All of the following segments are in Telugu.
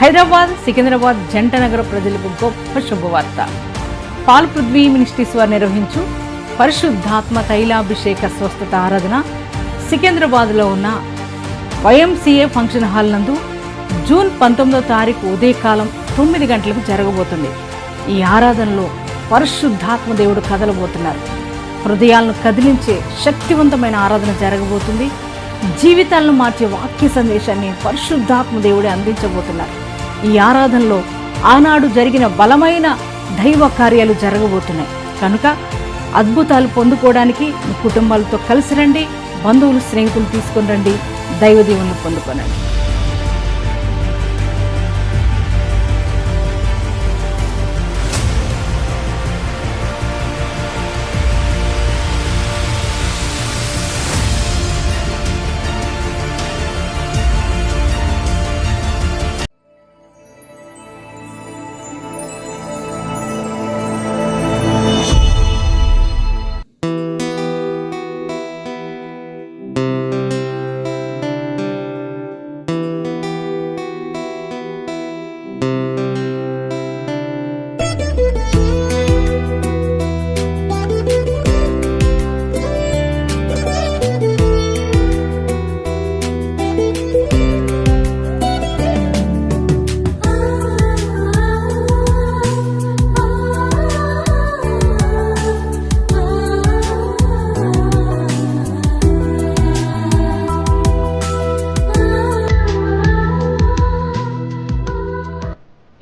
హైదరాబాద్ సికింద్రాబాద్ జంట నగర ప్రజలకు గొప్ప శుభవార్త. పాల్ పృథ్వీ మినిస్ట్రీస్ వారు నిర్వహించు పరిశుద్ధాత్మ తైలాభిషేక స్వస్థత ఆరాధన సికింద్రాబాద్లో ఉన్న వైఎంసీఏ ఫంక్షన్ హాల్ నందు జూన్ పంతొమ్మిదో తారీఖు ఉదయకాలం తొమ్మిది గంటలకు జరగబోతుంది. ఈ ఆరాధనలో పరిశుద్ధాత్మ దేవుడు కదలబోతున్నారు. హృదయాలను కదిలించే శక్తివంతమైన ఆరాధన జరగబోతుంది. జీవితాలను మార్చే వాక్య సందేశాన్ని పరిశుద్ధాత్మ దేవుడే అందించబోతున్నారు. ఈ ఆరాధనలో ఆనాడు జరిగిన బలమైన దైవ కార్యాలు జరగబోతున్నాయి. కనుక అద్భుతాలు పొందుకోవడానికి మీ కుటుంబాలతో కలిసి రండి బంధువులు స్నేహితులు తీసుకుని రండి దైవ దీవెనలు పొందుకోనండి.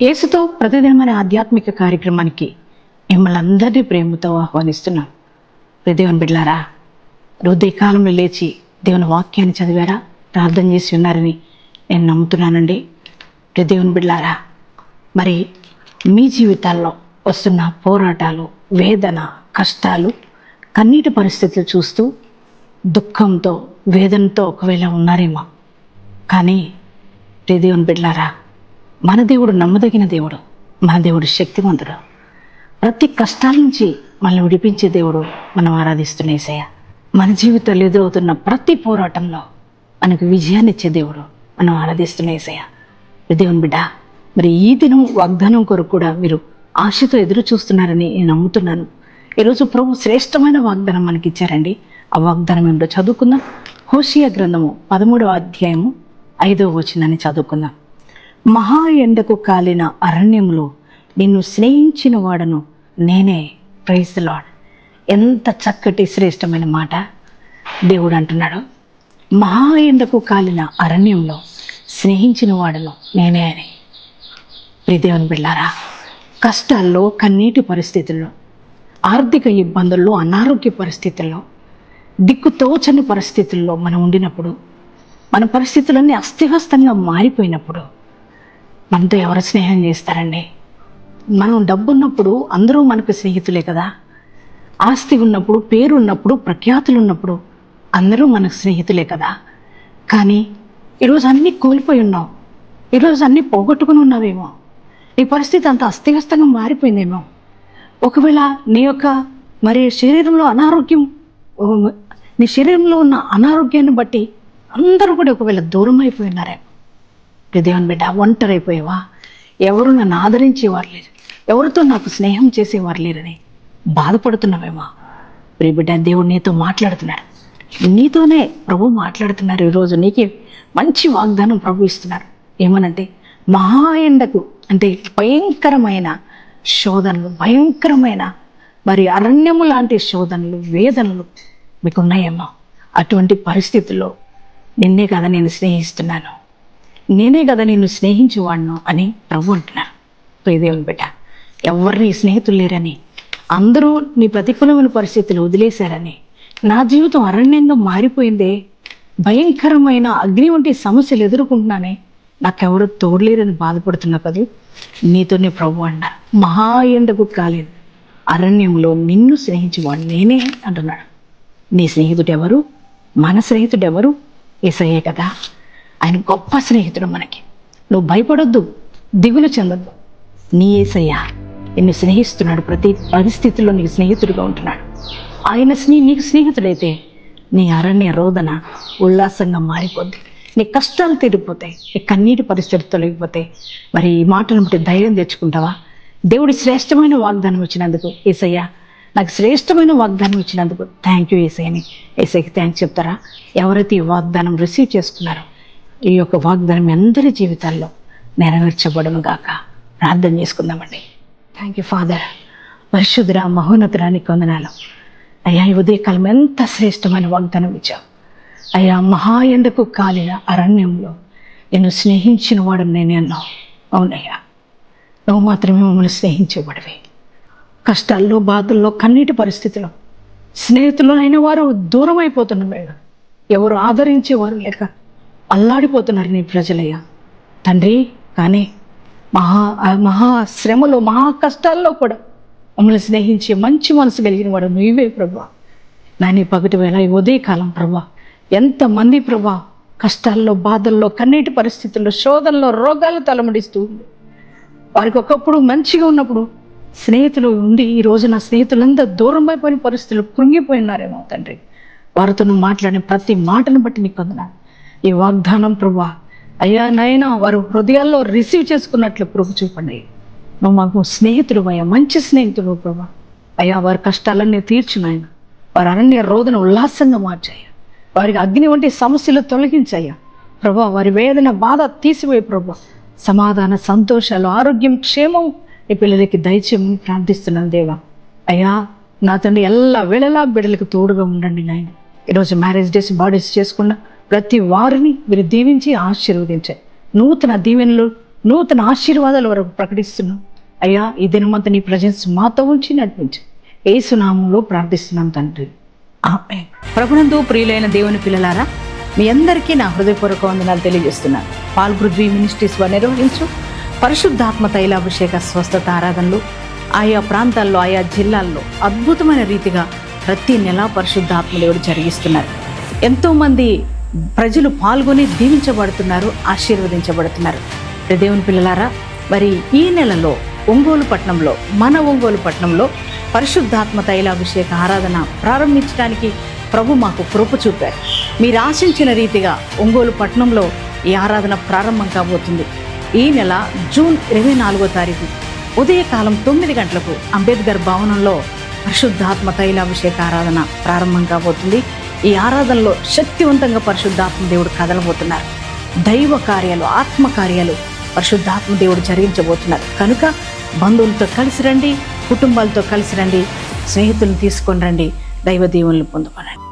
యేసుతో ప్రతిదినమైన ఆధ్యాత్మిక కార్యక్రమానికి మిమ్మల్ని అందరినీ ప్రేమతో ఆహ్వానిస్తున్నాం. దేవుని బిడ్లారా కాలంలో లేచి దేవుని వాక్యాన్ని చదివారా? ప్రార్థన చేసి ఉన్నారని నేను నమ్ముతున్నానండి. దేవుని బిడ్లారా మరి మీ జీవితాల్లో వస్తున్న పోరాటాలు వేదన కష్టాలు కన్నీటి పరిస్థితులు చూస్తూ దుఃఖంతో వేదనతో ఒకవేళ ఉన్నారేమో. కానీ దేవుని బిడ్లారా మన దేవుడు నమ్మదగిన దేవుడు మన దేవుడు శక్తివంతుడు. ప్రతి కష్టాల నుంచి మనల్ని విడిపించే దేవుడు మనం ఆరాధిస్తున్నేసయ్య మన జీవితంలో ఎదురవుతున్న ప్రతి పోరాటంలో మనకు విజయాన్ని ఇచ్చే దేవుడు మనం ఆరాధిస్తున్నేసయ్య దేవుని బిడ్డ మరి ఈ దినం వాగ్దానం కొరకు కూడా మీరు ఆశతో ఎదురు చూస్తున్నారని నేను నమ్ముతున్నాను. ఈరోజు ప్రభు శ్రేష్టమైన వాగ్దానం మనకి ఇచ్చారండి. ఆ వాగ్దానం ఏమిటో చదువుకుందాం. హోషియా గ్రంథము పదమూడవ అధ్యాయము ఐదవ వచనాన్ని చదువుకుందాం. మహా ఎండకు కాలిన అరణ్యంలో నిన్ను స్నేహించిన వాడను నేనే. ప్రైజ్ లాడ్ ఎంత చక్కటి శ్రేష్టమైన మాట దేవుడు అంటున్నాడు. మహా ఎండకు కాలిన అరణ్యంలో స్నేహించిన వాడను నేనే అని. ప్రిదేవన్ బిళ్ళారా కష్టాల్లో కన్నీటి పరిస్థితుల్లో ఆర్థిక ఇబ్బందుల్లో అనారోగ్య పరిస్థితుల్లో దిక్కుతోచని పరిస్థితుల్లో మనం ఉండినప్పుడు మన పరిస్థితులన్నీ అస్థివ్యస్తంగా మారిపోయినప్పుడు మనతో ఎవరు స్నేహం చేస్తారండి? మనం డబ్బు ఉన్నప్పుడు అందరూ మనకు స్నేహితులే కదా. ఆస్తి ఉన్నప్పుడు పేరు ఉన్నప్పుడు ప్రఖ్యాతులు ఉన్నప్పుడు అందరూ మనకు స్నేహితులే కదా. కానీ ఈరోజు అన్నీ కోల్పోయి ఉన్నావు ఈరోజు అన్నీ పోగొట్టుకుని ఉన్నావేమో నీ పరిస్థితి అంత అస్తవ్యస్తంగా మారిపోయిందేమో. ఒకవేళ నీ యొక్క మరి శరీరంలో అనారోగ్యం నీ శరీరంలో ఉన్న అనారోగ్యాన్ని బట్టి అందరూ కూడా ఒకవేళ దూరం అయిపోయి ఉన్నారేమో దేవుని బిడ్డ ఒంటరైపోయావా? ఎవరు నన్ను ఆదరించేవారు లేరు. ఎవరితో నాకు స్నేహం చేసేవారు లేరని బాధపడుతున్నావేమో. ప్రియ బిడ్డ దేవుడు నీతో మాట్లాడుతున్నాడు. నీతోనే ప్రభు మాట్లాడుతున్నారు ఈరోజు. నీకే మంచి వాగ్దానం ప్రభు ఇస్తున్నారు. ఏమనంటే మహా ఎండకు అంటే భయంకరమైన శోధనలు భయంకరమైన మరి అరణ్యము లాంటి శోధనలు వేదనలు మీకు ఉన్నాయేమో అటువంటి పరిస్థితుల్లో నిన్నే కదా నేను స్నేహిస్తున్నాను. నేనే కదా నిన్ను స్నేహించేవాడిను అని ప్రభు అంటున్నారు. ప్రియదేవుని బిడ్డ ఎవరిని స్నేహితులు లేరని అందరూ నీ ప్రతికూలమైన పరిస్థితులు వదిలేశారని నా జీవితం అరణ్యంగా మారిపోయిందే భయంకరమైన అగ్ని వంటి సమస్యలు ఎదుర్కొంటున్నానే నాకెవరు తోడలేరని బాధపడుతున్నా కదా. నీతోనే ప్రభు అన్న మహా ఎండకు కాలేదు అరణ్యంలో నిన్ను స్నేహించేవాడు నేనే అంటున్నాడు. నీ స్నేహితుడు ఎవరు మన స్నేహితుడు ఎవరు కదా. ఆయన గొప్ప స్నేహితుడు మనకి. నువ్వు భయపడొద్దు దిగులు చెందొద్దు. నీ ఏసయ్య నిన్ను స్నేహిస్తున్నాడు ప్రతి పరిస్థితుల్లో నీకు స్నేహితుడిగా ఉంటున్నాడు. ఆయన స్నే నీకు స్నేహితుడైతే నీ అరణ్య రోదన ఉల్లాసంగా మారిపోద్ది. నీ కష్టాలు తీరిపోతాయి నీ కన్నీటి పరిస్థితి తొలగిపోతాయి. మరి ఈ మాటను బట్టి ధైర్యం తెచ్చుకుంటావా? దేవుడి శ్రేష్టమైన వాగ్దానం ఇచ్చినందుకు ఏసయ్య నాకు శ్రేష్టమైన వాగ్దానం ఇచ్చినందుకు థ్యాంక్ యూ ఏసయ్యని. ఏసయ్యకి థ్యాంక్స్ చెప్తారా? ఎవరైతే ఈ వాగ్దానం రిసీవ్ చేసుకున్నారో ఈ యొక్క వాగ్దానం అందరి జీవితాల్లో నెరవేర్చబడము గాక. ప్రార్థన చేసుకుందామండి. థ్యాంక్ యూ ఫాదర్ పరిశుద్ధుర మహోన్నతురానికి వందనాలు. అయ్యా ఈ ఉదయకాలం ఎంత శ్రేష్టమైన వాగ్దానం ఇచ్చావు. అయ్యా మహా ఎండకు కాలిన అరణ్యంలో నేను స్నేహించిన వాడు నేను అన్నావు. అవునయ్యా నువ్వు మాత్రమే మమ్మల్ని స్నేహించేవాడివి. కష్టాల్లో బాధల్లో కన్నీటి పరిస్థితిలో స్నేహితులు అయిన వారు దూరం అయిపోతున్నారు ఎవరు ఆదరించేవారు లేక అల్లాడిపోతున్నారు నీ ప్రజలయ్యా. తండ్రి కానీ మహా మహా శ్రమలో మహా కష్టాల్లో కూడా మమ్మల్ని స్నేహించే మంచి మనసు కలిగిన వాడు నువ్వే ప్రభా. నాని పగటి వేళ ఈ ఉదయకాలం ప్రభా ఎంతమంది ప్రభా కష్టాల్లో బాధల్లో కన్నీటి పరిస్థితుల్లో శోధనలో రోగాలు తలమడిస్తూ ఉంది వారికి ఒకప్పుడు మంచిగా ఉన్నప్పుడు స్నేహితులు ఉండి ఈ రోజు నా స్నేహితులందరూ దూరం అయిపోయిన పరిస్థితులు కృంగిపోయినారేమో తండ్రి. వారితో మాట్లాడిన ప్రతి మాటను బట్టి నీకు ఈ వాగ్దానం ప్రభా. అయ్యా నాయనా వారు హృదయాల్లో రిసీవ్ చేసుకున్నట్లు ప్రభు చూపండి. నువ్వు మాకు స్నేహితుడు అయ్యా మంచి స్నేహితుడు ప్రభా. అయ్యా వారి కష్టాలన్నీ తీర్చునాయన వారి అరణ్య రోదన ఉల్లాసంగా మార్చాయ్యా. వారికి అగ్ని వంటి సమస్యలు తొలగించాయ్యా. ప్రభా వారి వేదన బాధ తీసివేయి ప్రభా. సమాధాన సంతోషాలు ఆరోగ్యం క్షేమం ఈ పిల్లలకి దయచేయమని ప్రార్థిస్తున్నాను దేవా. అయ్యా నా తండ్రి ఎల్ల వేళలా బిడ్డలకు తోడుగా ఉండండి నాయన. ఈరోజు మ్యారేజ్ డేస్ బాడీస్ చేసుకున్న ప్రతి వారిని మీరు దీవించి ఆశీర్వదించాయి నూతన దీవెనలు నూతన ఆశీర్వాదాలు వరకు ప్రకటిస్తున్నాం. అయ్యా ఈ దినమంతా నీ ప్రజెన్స్ మాతో ఉంచి నడిపించు. ఏసునామంలో ప్రార్థిస్తున్నాం తండ్రి. ఆమె ప్రభునందు ప్రియులైన దేవుని పిల్లలారా మీ అందరికీ నా హృదయపూర్వక వందనాలు తెలియజేస్తున్నాను. పాల్పృథ్వీ మినిస్ట్రీస్ వారు నిర్వహించు పరిశుద్ధాత్మ తైలాభిషేక స్వస్థత ఆరాధనలు ఆయా ప్రాంతాల్లో ఆయా జిల్లాల్లో అద్భుతమైన రీతిగా ప్రతి నెల పరిశుద్ధాత్మ దేవుడు జరిగిస్తున్నారు. ఎంతోమంది ప్రజలు పాల్గొని దీవించబడుతున్నారు ఆశీర్వదించబడుతున్నారు. దేవుని పిల్లలారా మరి ఈ నెలలో ఒంగోలు పట్టణంలో మన ఒంగోలు పట్టణంలో పరిశుద్ధాత్మ తైలాభిషేక ఆరాధన ప్రారంభించడానికి ప్రభు మాకు కృప చూపారు. మీరు ఆశించిన రీతిగా ఒంగోలు పట్టణంలో ఈ ఆరాధన ప్రారంభం కాబోతుంది. ఈ నెల జూన్ ఇరవై నాలుగో తారీఖు ఉదయకాలం తొమ్మిది గంటలకు అంబేద్కర్ భవనంలో పరిశుద్ధాత్మ తైలాభిషేక ఆరాధన ప్రారంభం కాబోతుంది. ఈ ఆరాధనలో శక్తివంతంగా పరిశుద్ధాత్మ దేవుడు కదలబోతున్నారు. దైవ కార్యాలు ఆత్మ కార్యాలు పరిశుద్ధాత్మ దేవుడు జరిగించబోతున్నారు. కనుక బంధువులతో కలిసి రండి కుటుంబాలతో కలిసి రండి స్నేహితులను తీసుకొని రండి దైవ దీవులను పొందుకోనండి